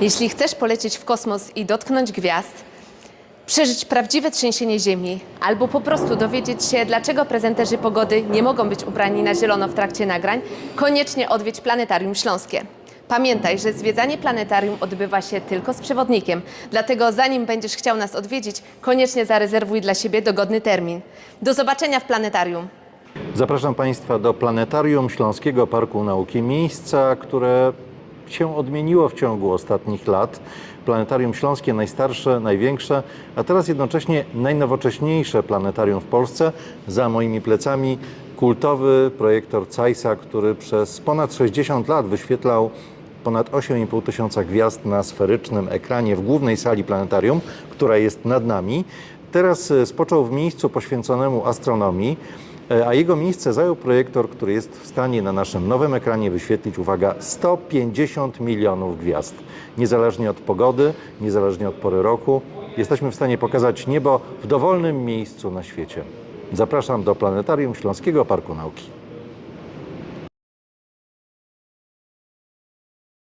Jeśli chcesz polecieć w kosmos i dotknąć gwiazd, przeżyć prawdziwe trzęsienie Ziemi, albo po prostu dowiedzieć się, dlaczego prezenterzy pogody nie mogą być ubrani na zielono w trakcie nagrań, koniecznie odwiedź Planetarium Śląskie. Pamiętaj, że zwiedzanie planetarium odbywa się tylko z przewodnikiem, dlatego zanim będziesz chciał nas odwiedzić, koniecznie zarezerwuj dla siebie dogodny termin. Do zobaczenia w planetarium. Zapraszam Państwa do Planetarium Śląskiego Parku Nauki, miejsca, które się odmieniło w ciągu ostatnich lat. Planetarium Śląskie najstarsze, największe, a teraz jednocześnie najnowocześniejsze planetarium w Polsce. Za moimi plecami kultowy projektor Cajsa, który przez ponad 60 lat wyświetlał ponad 8,5 tysiąca gwiazd na sferycznym ekranie w głównej sali planetarium, która jest nad nami. Teraz e, spoczął w miejscu poświęconemu astronomii, a jego miejsce zajął projektor, który jest w stanie na naszym nowym ekranie wyświetlić, uwaga, 150 milionów gwiazd. Niezależnie od pogody, niezależnie od pory roku, jesteśmy w stanie pokazać niebo w dowolnym miejscu na świecie. Zapraszam do Planetarium Śląskiego Parku Nauki.